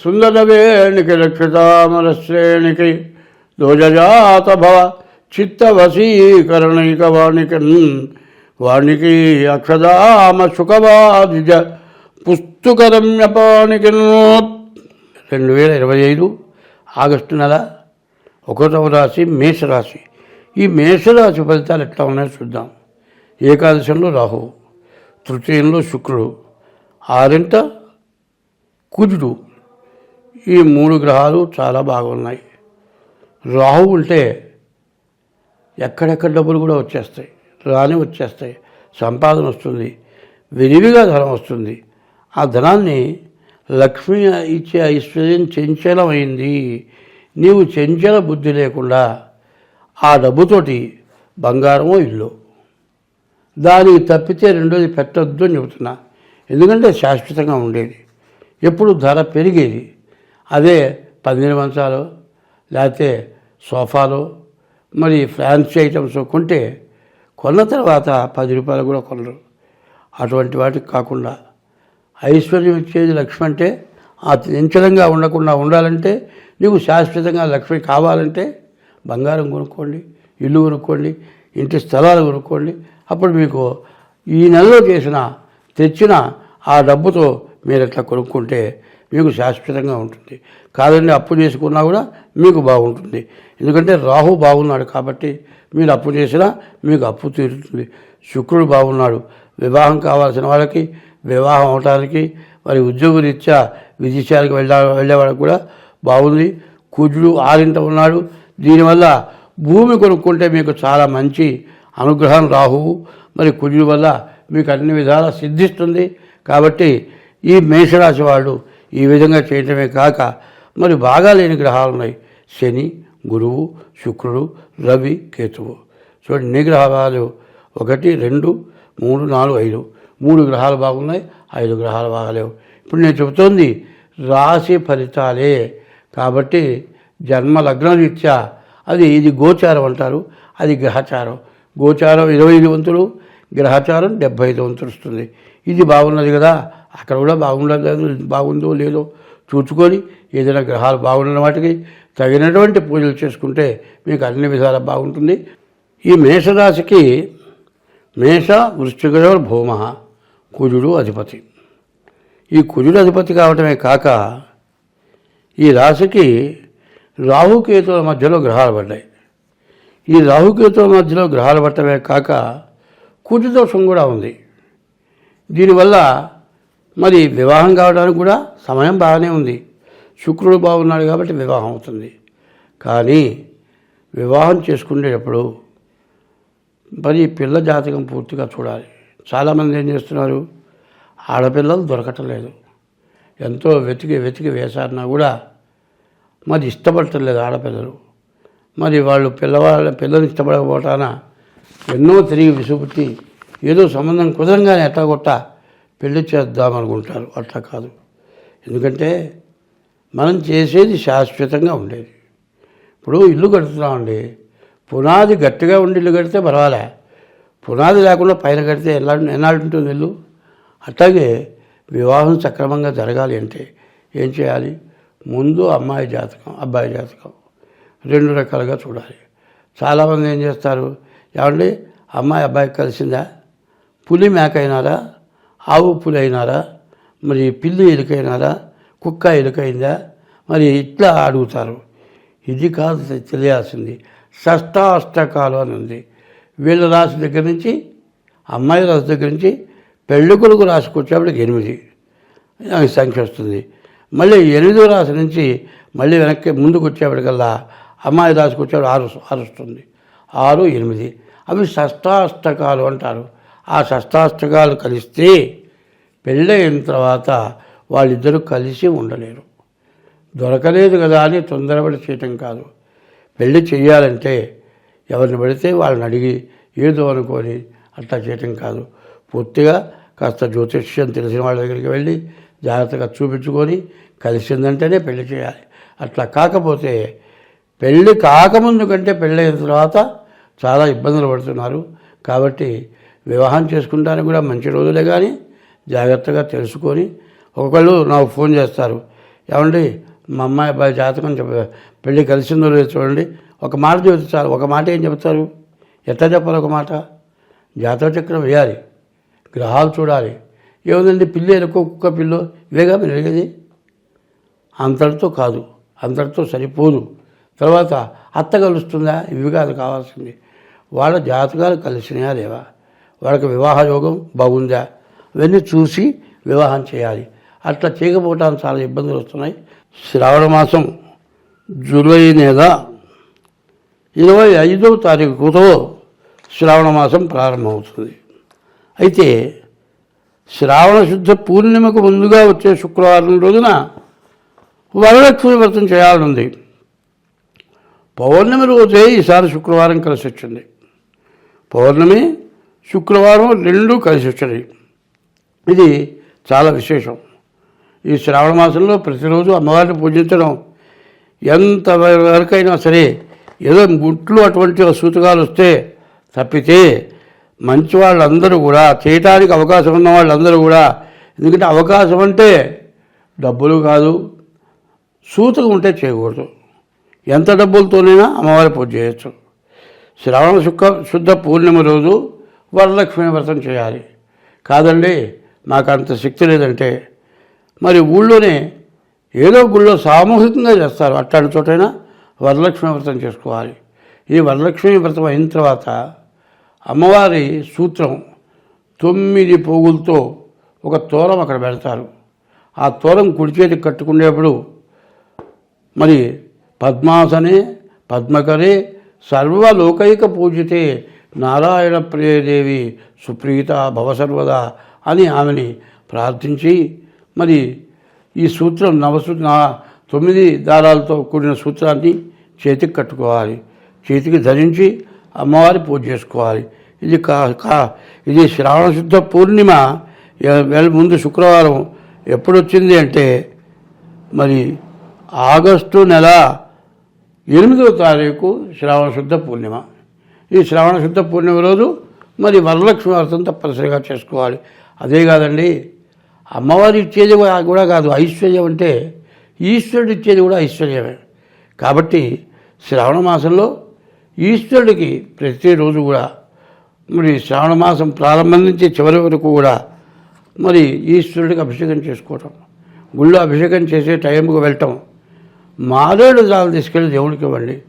సుందరవేణికి రక్షితామర శ్రేణికి దోజజాత భవ చిత్తవశీకరణైక వాణికి వాణికి అక్షదామ సుఖవాదిజ పుస్తుకరమ్యపానికి రెండు వేల ఇరవై ఐదు ఆగస్టు నెల ఒకటవ రాశి మేషరాశి. ఈ మేషరాశి ఫలితాలు ఎట్లా ఉన్నాయో చూద్దాం. ఏకాదశంలో రాహువు తృతీయంలో శుక్రుడు ఆరింట కుజుడు ఈ మూడు గ్రహాలు చాలా బాగున్నాయి. రాహు ఉంటే ఎక్కడెక్కడ డబ్బులు కూడా వచ్చేస్తాయి. రాని వచ్చేస్తాయి. సంపాదన వస్తుంది. విరివిగా ధనం వస్తుంది. ఆ ధనాన్ని లక్ష్మి ఇచ్చే ఐశ్వర్యం చెంచలమైంది. నీవు చెంచల బుద్ధి లేకుండా ఆ డబ్బుతోటి బంగారమో ఇల్లు. దానికి తప్పితే రెండోది పెట్టొద్దు అని చెబుతున్నా. ఎందుకంటే శాశ్వతంగా ఉండేది. ఎప్పుడు ధర పెరిగేది. అదే పన్నీర్ మంచాలు లేకపోతే సోఫాలు మరి ఫ్యాన్సీ ఐటమ్స్ కొంటే కొన్న తర్వాత పది రూపాయలు కూడా కొనరు. అటువంటి వాటికి కాకుండా ఐశ్వర్యం ఇచ్చేది లక్ష్మి అంటే ఆ చంచలంగా ఉండకుండా ఉండాలంటే నీకు శాశ్వతంగా లక్ష్మి కావాలంటే బంగారం కొనుక్కోండి ఇల్లు కొనుక్కోండి ఇంటి స్థలాలు కొనుక్కోండి. అప్పుడు మీకు ఈ నెలలో చేసిన తెచ్చిన ఆ డబ్బుతో మీరు అట్లా కొనుక్కుంటే మీకు శాశ్వతంగా ఉంటుంది. కాదండి అప్పు చేసుకున్నా కూడా మీకు బాగుంటుంది. ఎందుకంటే రాహు బాగున్నాడు కాబట్టి మీరు అప్పు చేసినా మీకు అప్పు తీరుతుంది. శుక్రుడు బాగున్నాడు. వివాహం కావాల్సిన వాళ్ళకి వివాహం అవటానికి మరి ఉద్యోగరీత్యా విదేశాలకు వెళ్ళా వెళ్ళేవాళ్ళకి కూడా బాగుంది. కుజుడు ఆరింట ఉన్నాడు. దీనివల్ల భూమి కొనుక్కుంటే మీకు చాలా మంచి అనుగ్రహం రాహువు. మరి కుజుడు వల్ల మీకు అన్ని విధాలా సిద్ధిస్తుంది. కాబట్టి ఈ మేషరాశి వాళ్ళు ఈ విధంగా చేయటమే కాక మరి బాగా లేని గ్రహాలు ఉన్నాయి. శని గురువు శుక్రుడు రవి కేతువు. చూడండి ఎన్ని గ్రహాలు? ఒకటి రెండు మూడు నాలుగు ఐదు. మూడు గ్రహాలు బాగున్నాయి ఐదు గ్రహాలు బాగలేవు. ఇప్పుడు నేను చెబుతోంది రాశి ఫలితాలే. కాబట్టి జన్మ లగ్న రీత్యా అది ఇది గోచారం అంటారు అది గ్రహచారం. గోచారం ఇరవై ఐదు వంతులు గ్రహచారం డెబ్బై ఐదు వంతులు వస్తుంది. ఇది బాగున్నది కదా అక్కడ కూడా బాగుండదు బాగుందో లేదో చూసుకొని ఏదైనా గ్రహాలు బాగున్న వాటికి తగినటువంటి పూజలు చేసుకుంటే మీకు అన్ని విధాలా బాగుంటుంది. ఈ మేషరాశికి మేష వృశ్చికజో భూమ కుజుడు అధిపతి. ఈ కుజుడు అధిపతి కావటమే కాక ఈ రాశికి రాహుకేతుల మధ్యలో గ్రహాలు పడ్డాయి. ఈ రాహుకేతుల మధ్యలో గ్రహాలు పట్టమే కాక కుజదోషం కూడా ఉంది. దీనివల్ల మరి వివాహం కావడానికి కూడా సమయం బాగానే ఉంది. శుక్రుడు బాగున్నాడు కాబట్టి వివాహం అవుతుంది. కానీ వివాహం చేసుకునేటప్పుడు మరి పిల్ల జాతకం పూర్తిగా చూడాలి. చాలామంది ఏం చేస్తున్నారు? ఆడపిల్లలు దొరకటం లేదు ఎంతో వెతికి వెతికి వేశారన్నా కూడా మరి ఇష్టపడటం లేదు ఆడపిల్లలు. మరి వాళ్ళు పిల్లవాళ్ళ పిల్లలు ఇష్టపడకపోవటాన ఎన్నో తిరిగి విసుగుపెట్టి ఏదో సంబంధం కుదరంగానే ఎట్లా పెళ్ళి చేద్దామనుకుంటారు అట్లా కాదు. ఎందుకంటే మనం చేసేది శాశ్వతంగా ఉండేది. ఇప్పుడు ఇల్లు కడుతున్నామండి పునాది గట్టిగా ఉండి ఇల్లు కడితే పర్వాలే. పునాది లేకుండా పైన కడితే ఎలా ఎన్నాళ్ళు ఉంటుంది ఇల్లు? అట్లాగే వివాహం సక్రమంగా జరగాలి అంటే ఏం చేయాలి? ముందు అమ్మాయి జాతకం అబ్బాయి జాతకం రెండు రకాలుగా చూడాలి. చాలామంది ఏం చేస్తారు? ఏమండి? అమ్మాయి అబ్బాయి కలిసిందా? పులి మేక అయినారా ఆవు పులైనారా మరి పిల్లి ఎలుకైనారా? కుక్క ఎలుకైందా? మరి ఇట్లా అడుగుతారు. ఇది కాదు తెలియాల్సింది. షష్టాష్టకాలు అని ఉంది. వీళ్ళ రాశి దగ్గర నుంచి అమ్మాయి రాశి దగ్గర నుంచి పెళ్ళి కొడుకు రాసుకొచ్చేప్పటికి ఎనిమిది. సంఖ్య వస్తుంది. మళ్ళీ ఎనిమిదో రాశి నుంచి మళ్ళీ వెనక్కి ముందుకు వచ్చేప్పటికల్లా అమ్మాయి రాసుకొచ్చేప్పుడు ఆరు ఆరు వస్తుంది. ఆరు ఎనిమిది. అవి షష్టాష్టకాలు అంటారు. ఆ షష్టాష్టకాలు కలిస్తే పెళ్ళయిన తర్వాత వాళ్ళిద్దరూ కలిసి ఉండలేరు. దొరకలేదు కదా అని తొందరపడి చేయటం కాదు. పెళ్ళి చేయాలంటే ఎవరిని పడితే వాళ్ళని అడిగి ఏదో అనుకొని అట్లా చేయటం కాదు. పూర్తిగా కాస్త జ్యోతిష్యం తెలిసిన వాళ్ళ దగ్గరికి వెళ్ళి జాగ్రత్తగా చూపించుకొని కలిసిందంటేనే పెళ్ళి చేయాలి. అట్లా కాకపోతే పెళ్ళి కాకముందు కంటే పెళ్ళైన తర్వాత చాలా ఇబ్బందులు పడుతున్నారు. కాబట్టి వివాహం చేసుకుంటానికి కూడా మంచి రోజులే కానీ జాగ్రత్తగా తెలుసుకొని ఒకళ్ళు నాకు ఫోన్ చేస్తారు. ఏమండి మా అమ్మాయి అబ్బాయి జాతకం చెప్ప పెళ్ళి కలిసిందో లేదో చూడండి. ఒక మాట చెబుతారు. చాలు ఒక మాట ఏం చెప్తారు ఎట్లా చెప్పాలి ఒక మాట? జాతక చక్రం వేయాలి. గ్రహాలు చూడాలి. ఏముందండి పిల్లి ఎలుకో కుక్క పిల్లు? ఇవేగా మీరు అడిగేది? అంతటితో కాదు. అంతటితో సరిపోదు. తర్వాత అత్త కలుస్తుందా? ఇవి కాదు కావాల్సింది. వాళ్ళ జాతకాలు కలిసినాయా లేవా? వాళ్ళకి వివాహ యోగం బాగుందా? ఇవన్నీ చూసి వివాహం చేయాలి. అట్లా చేయకపోవటానికి చాలా ఇబ్బందులు వస్తున్నాయి. శ్రావణ మాసం జూలై నెల ఇరవై ఐదవ తారీఖుతో శ్రావణ మాసం ప్రారంభమవుతుంది. అయితే శ్రావణ శుద్ధ పూర్ణిమకు ముందుగా వచ్చే శుక్రవారం రోజున వరలక్ష్మి వ్రతం చేయాలనుంది. పౌర్ణమి రోజే ఈసారి శుక్రవారం కలిసి వచ్చింది పౌర్ణమి శుక్రవారం రెండు కలిసి వచ్చినాయి ఇది చాలా విశేషం. ఈ శ్రావణ మాసంలో ప్రతిరోజు అమ్మవారిని పూజించడం ఎంత వరకైనా సరే ఏదో గుట్లు అటువంటి సూచకాలు వస్తే తప్పితే మంచి వాళ్ళందరూ కూడా చేయటానికి అవకాశం ఉన్న వాళ్ళందరూ కూడా ఎందుకంటే అవకాశం అంటే డబ్బులు కాదు సూతకం ఉంటే చేయకూడదు. ఎంత డబ్బులతోనైనా అమ్మవారి పూజ చేయొచ్చు. శ్రావణ శుక్ర శుద్ధ పూర్ణిమ రోజు వరలక్ష్మి వ్రతం చేయాలి. కాదండి నాకు అంత శక్తి లేదంటే. మరి ఊళ్ళోనే ఏదో గుళ్ళో సామూహికంగా చేస్తారు. అట్లాంటి చోటైనా వరలక్ష్మి వ్రతం చేసుకోవాలి. ఈ వరలక్ష్మి వ్రతం అయిన తర్వాత అమ్మవారి సూత్రం తొమ్మిది పోగులతో ఒక తోరం అక్కడ పెడతారు. ఆ తోరం కుడి చేతికి కట్టుకునేప్పుడు మరి పద్మాసనే పద్మకరే సర్వలోకైక పూజితే నారాయణ ప్రియదేవి సుప్రీత భవసర్వదా అని ఆమెని ప్రార్థించి మరి ఈ సూత్రం నవసూ నా తొమ్మిది దారాలతో కూడిన సూత్రాన్ని చేతికి కట్టుకోవాలి. చేతికి ధరించి అమ్మవారి పూజ చేసుకోవాలి. ఇది కా కా ఇది శ్రావణ శుద్ధ పూర్ణిమ. వెల్- ముందు శుక్రవారం ఎప్పుడు వచ్చింది అంటే మరి ఆగస్టు నెల ఎనిమిదవ తారీఖు శ్రావణ శుద్ధ పూర్ణిమ. ఈ శ్రావణ శుద్ధ పూర్ణిమ రోజు మరి వరలక్ష్మి వ్రతం తప్పనిసరిగా చేసుకోవాలి. అదే కాదండి అమ్మవారు ఇచ్చేది కూడా కాదు ఐశ్వర్యం అంటే ఈశ్వరుడు ఇచ్చేది కూడా ఐశ్వర్యమే. కాబట్టి శ్రావణ మాసంలో ఈశ్వరుడికి ప్రతిరోజు కూడా మరి శ్రావణ మాసం ప్రారంభం నుంచి చివరి వరకు కూడా మరి ఈశ్వరుడికి అభిషేకం చేసుకోవటం. గుళ్ళో అభిషేకం చేసే టైంకి వెళ్ళటం. మారేడు దాలు తీసుకెళ్ళి దేవుడికి ఇవ్వండి.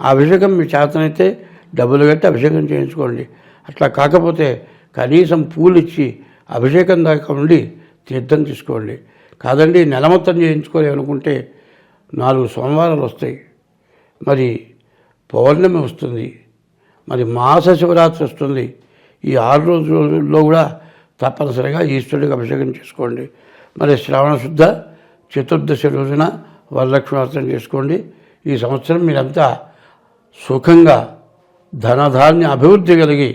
ఆ అభిషేకం మీ చేతనైతే డబ్బులు కట్టి అభిషేకం చేయించుకోండి. అట్లా కాకపోతే కనీసం పూలు ఇచ్చి అభిషేకం దాకా ఉండి తీర్థం తీసుకోండి. కాదండి నెల మొత్తం చేయించుకోలే అనుకుంటే నాలుగు సోమవారాలు వస్తాయి. మరి పౌర్ణమి వస్తుంది. మరి మాస శివరాత్రి వస్తుంది. ఈ ఆరు రోజుల్లో కూడా తప్పనిసరిగా ఈశ్వరుడికి అభిషేకం చేసుకోండి. మరి శ్రావణ శుద్ధ చతుర్దశి రోజున వరలక్ష్మి వ్రతం చేసుకోండి. ఈ సంవత్సరం మీరంతా సుఖంగా ధనధాన్య అభివృద్ధి కలిగి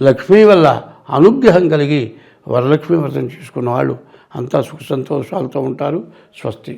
లక్ష్మీ వల్ల అనుగ్రహం కలిగి వరలక్ష్మి వ్రతం చేసుకున్న వాళ్ళు అంతా సుఖ సంతోషాలతో ఉంటారు స్వస్తి.